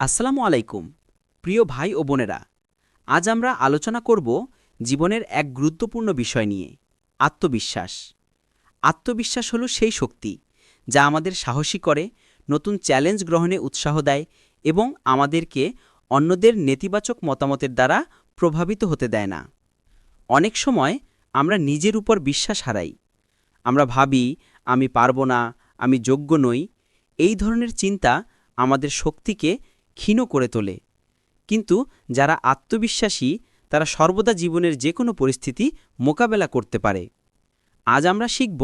আসসালামু আলাইকুম, প্রিয় ভাই ও বোনেরা। আজ আমরা আলোচনা করব জীবনের এক গুরুত্বপূর্ণ বিষয় নিয়ে, আত্মবিশ্বাস। আত্মবিশ্বাস হলো সেই শক্তি যা আমাদের সাহসী করে, নতুন চ্যালেঞ্জ গ্রহণে উৎসাহ দেয় এবং আমাদেরকে অন্যদের নেতিবাচক মতামতের দ্বারা প্রভাবিত হতে দেয় না। অনেক সময় আমরা নিজের উপর বিশ্বাস হারাই। আমরা ভাবি, আমি পারব না, আমি যোগ্য নই। এই ধরনের চিন্তা আমাদের শক্তিকে ক্ষীণ করে তোলে। কিন্তু যারা আত্মবিশ্বাসী, তারা সর্বদা জীবনের যে কোনো পরিস্থিতি মোকাবেলা করতে পারে। আজ আমরা শিখব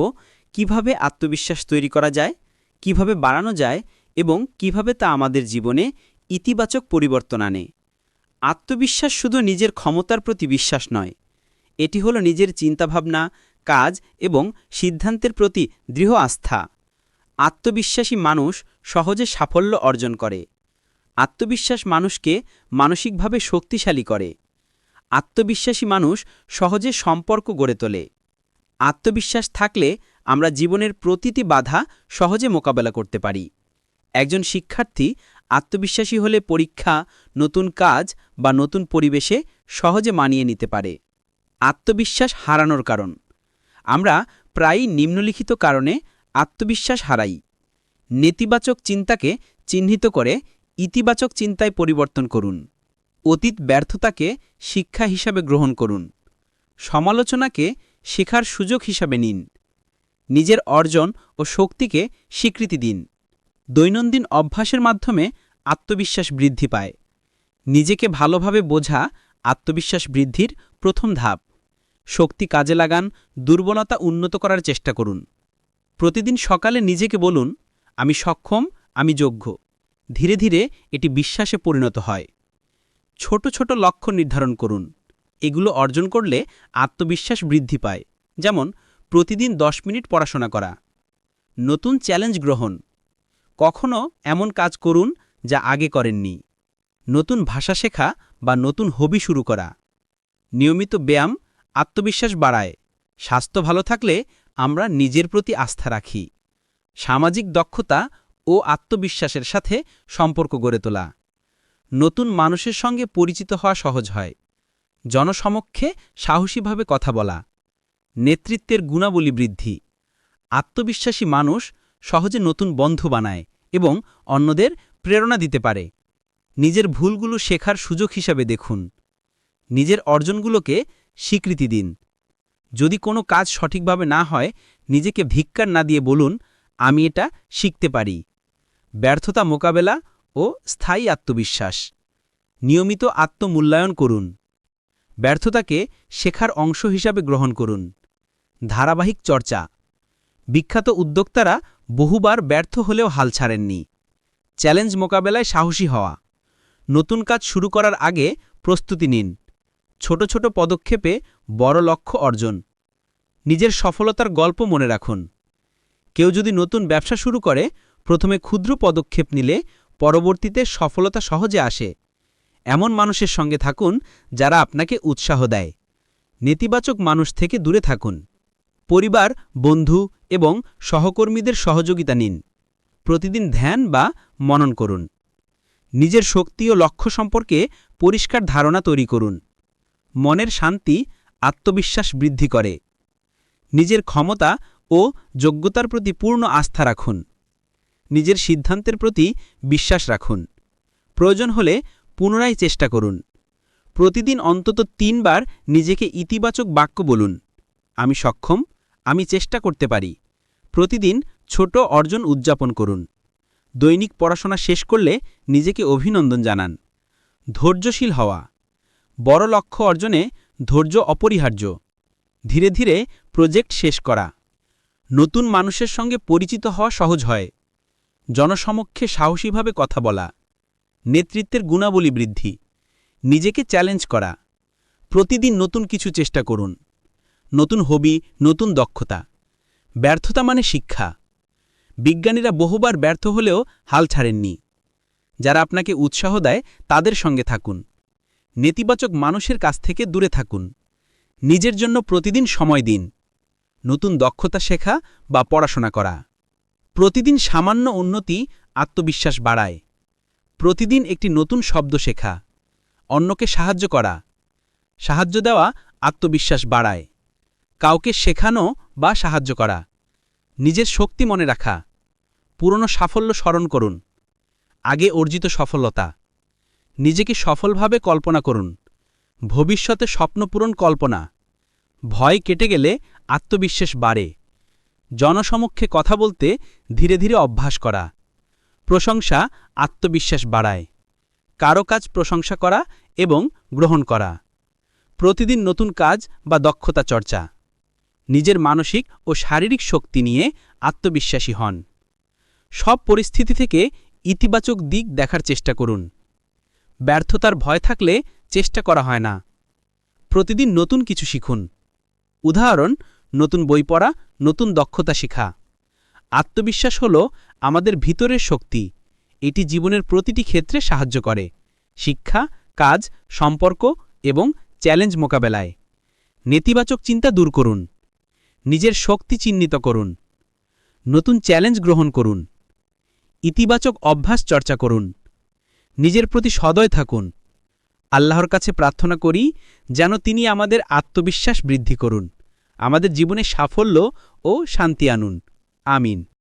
কীভাবে আত্মবিশ্বাস তৈরি করা যায়, কীভাবে বাড়ানো যায় এবং কীভাবে তা আমাদের জীবনে ইতিবাচক পরিবর্তন আনে। আত্মবিশ্বাস শুধু নিজের ক্ষমতার প্রতি বিশ্বাস নয়, এটি হলো নিজের চিন্তাভাবনা, কাজ এবং সিদ্ধান্তের প্রতি দৃঢ় আস্থা। আত্মবিশ্বাসী মানুষ সহজে সাফল্য অর্জন করে। আত্মবিশ্বাস মানুষকে মানসিকভাবে শক্তিশালী করে। আত্মবিশ্বাসী মানুষ সহজে সম্পর্ক গড়ে তোলে। আত্মবিশ্বাস থাকলে আমরা জীবনের প্রতিটি বাধা সহজে মোকাবেলা করতে পারি। একজন শিক্ষার্থী আত্মবিশ্বাসী হলে পরীক্ষা, নতুন কাজ বা নতুন পরিবেশে সহজে মানিয়ে নিতে পারে। আত্মবিশ্বাস হারানোর কারণ। আমরা প্রায়ই নিম্নলিখিত কারণে আত্মবিশ্বাস হারাই। নেতিবাচক চিন্তাকে চিহ্নিত করে ইতিবাচক চিন্তায় পরিবর্তন করুন। অতীত ব্যর্থতাকে শিক্ষা হিসাবে গ্রহণ করুন। সমালোচনাকে শেখার সুযোগ হিসাবে নিন। নিজের অর্জন ও শক্তিকে স্বীকৃতি দিন। দৈনন্দিন অভ্যাসের মাধ্যমে আত্মবিশ্বাস বৃদ্ধি পায়। নিজেকে ভালোভাবে বোঝা আত্মবিশ্বাস বৃদ্ধির প্রথম ধাপ। শক্তি কাজে লাগান, দুর্বলতা উন্নত করার চেষ্টা করুন। প্রতিদিন সকালে নিজেকে বলুন, আমি সক্ষম, আমি যোগ্য। ধীরে ধীরে এটি বিশ্বাসে পরিণত হয়। ছোট ছোট লক্ষ্য নির্ধারণ করুন। এগুলো অর্জন করলে আত্মবিশ্বাস বৃদ্ধি পায়। যেমন, প্রতিদিন দশ মিনিট পড়াশোনা করা। নতুন চ্যালেঞ্জ গ্রহণ। কখনও এমন কাজ করুন যা আগে করেননি। নতুন ভাষা শেখা বা নতুন হবি শুরু করা। নিয়মিত ব্যায়াম আত্মবিশ্বাস বাড়ায়। স্বাস্থ্য ভালো থাকলে আমরা নিজের প্রতি আস্থা রাখি। সামাজিক দক্ষতা ও আত্মবিশ্বাসের সাথে সম্পর্ক গড়ে তোলা। নতুন মানুষের সঙ্গে পরিচিত হওয়া সহজ হয়। জনসমক্ষে সাহসীভাবে কথা বলা। নেতৃত্বের গুণাবলী বৃদ্ধি। আত্মবিশ্বাসী মানুষ সহজে নতুন বন্ধু বানায় এবং অন্যদের প্রেরণা দিতে পারে। নিজের ভুলগুলো শেখার সুযোগ হিসাবে দেখুন। নিজের অর্জনগুলোকে স্বীকৃতি দিন। যদি কোনো কাজ সঠিকভাবে না হয়, নিজেকে ধিক্কার না দিয়ে বলুন, আমি এটা শিখতে পারি। ব্যর্থতা মোকাবেলা ও স্থায়ী আত্মবিশ্বাস। নিয়মিত আত্মমূল্যায়ন করুন। ব্যর্থতাকে শেখার অংশ হিসাবে গ্রহণ করুন। ধারাবাহিক চর্চা। বিখ্যাত উদ্যোক্তারা বহুবার ব্যর্থ হলেও হাল ছাড়েননি। চ্যালেঞ্জ মোকাবেলায় সাহসী হওয়া। নতুন কাজ শুরু করার আগে প্রস্তুতি নিন। ছোট ছোট পদক্ষেপে বড় লক্ষ্য অর্জন। নিজের সফলতার গল্প মনে রাখুন। কেউ যদি নতুন ব্যবসা শুরু করে প্রথমে ক্ষুদ্র পদক্ষেপ নিলে পরবর্তীতে সফলতা সহজে আসে। এমন মানুষের সঙ্গে থাকুন যারা আপনাকে উৎসাহ দেয়। নেতিবাচক মানুষ থেকে দূরে থাকুন। পরিবার, বন্ধু এবং সহকর্মীদের সহযোগিতা নিন। প্রতিদিন ধ্যান বা মনন করুন। নিজের শক্তি ও লক্ষ্য সম্পর্কে পরিষ্কার ধারণা তৈরি করুন। মনের শান্তি, আত্মবিশ্বাস বৃদ্ধি করে। নিজের ক্ষমতা ও যোগ্যতার প্রতি পূর্ণ আস্থা রাখুন। নিজের সিদ্ধান্তের প্রতি বিশ্বাস রাখুন। প্রয়োজন হলে পুনরায় চেষ্টা করুন। প্রতিদিন অন্তত তিনবার নিজেকে ইতিবাচক বাক্য বলুন। আমি সক্ষম, আমি চেষ্টা করতে পারি। প্রতিদিন ছোট অর্জন উদযাপন করুন। দৈনিক পড়াশোনা শেষ করলে নিজেকে অভিনন্দন জানান। ধৈর্যশীল হওয়া। বড় লক্ষ্য অর্জনে ধৈর্য অপরিহার্য। ধীরে ধীরে প্রজেক্ট শেষ করা। নতুন মানুষের সঙ্গে পরিচিত হওয়া সহজ হয়। জনসমক্ষে সাহসীভাবে কথা বলা, নেতৃত্বের গুণাবলী বৃদ্ধি, নিজেকে চ্যালেঞ্জ করা, প্রতিদিন নতুন কিছু চেষ্টা করুন, নতুন হবি, নতুন দক্ষতা, ব্যর্থতা মানে শিক্ষা। বিজ্ঞানীরা বহুবার ব্যর্থ হলেও হাল ছাড়েননি। যারা আপনাকে উৎসাহ দেয়, তাদের সঙ্গে থাকুন। নেতিবাচক মানুষের কাছ থেকে দূরে থাকুন। নিজের জন্য প্রতিদিন সময় দিন। নতুন দক্ষতা শেখা বা পড়াশোনা করা। প্রতিদিন সামান্য উন্নতি আত্মবিশ্বাস বাড়ায়। প্রতিদিন একটি নতুন শব্দ শেখা। অন্যকে সাহায্য করা। সাহায্য দেওয়া আত্মবিশ্বাস বাড়ায়। কাউকে শেখানো বা সাহায্য করা। নিজের শক্তি মনে রাখা। পুরনো সাফল্য স্মরণ করুন। আগে অর্জিত সফলতা। নিজেকে সফলভাবে কল্পনা করুন। ভবিষ্যতে স্বপ্নপূরণ কল্পনা। ভয় কেটে গেলে আত্মবিশ্বাস বাড়ে। জনসমক্ষে কথা বলতে ধীরে ধীরে অভ্যাস করা। প্রশংসা, আত্মবিশ্বাস বাড়ায়। কারও কাজ প্রশংসা করা এবং গ্রহণ করা। প্রতিদিন নতুন কাজ বা দক্ষতা চর্চা। নিজের মানসিক ও শারীরিক শক্তি নিয়ে আত্মবিশ্বাসী হন। সব পরিস্থিতি থেকে ইতিবাচক দিক দেখার চেষ্টা করুন। ব্যর্থতার ভয় থাকলে চেষ্টা করা হয় না। প্রতিদিন নতুন কিছু শিখুন। উদাহরণ নতুন বই পড়া, নতুন দক্ষতা শেখা। আত্মবিশ্বাস হল আমাদের ভিতরের শক্তি। এটি জীবনের প্রতিটি ক্ষেত্রে সাহায্য করে। শিক্ষা, কাজ, সম্পর্ক এবং চ্যালেঞ্জ মোকাবেলায়। নেতিবাচক চিন্তা দূর করুন। নিজের শক্তি চিহ্নিত করুন। নতুন চ্যালেঞ্জ গ্রহণ করুন। ইতিবাচক অভ্যাস চর্চা করুন। নিজের প্রতি সদয় থাকুন। আল্লাহর কাছে প্রার্থনা করি যেন তিনি আমাদের আত্মবিশ্বাস বৃদ্ধি করুন। আমাদের জীবনে সাফল্য ও শান্তি আনুন। আমিন।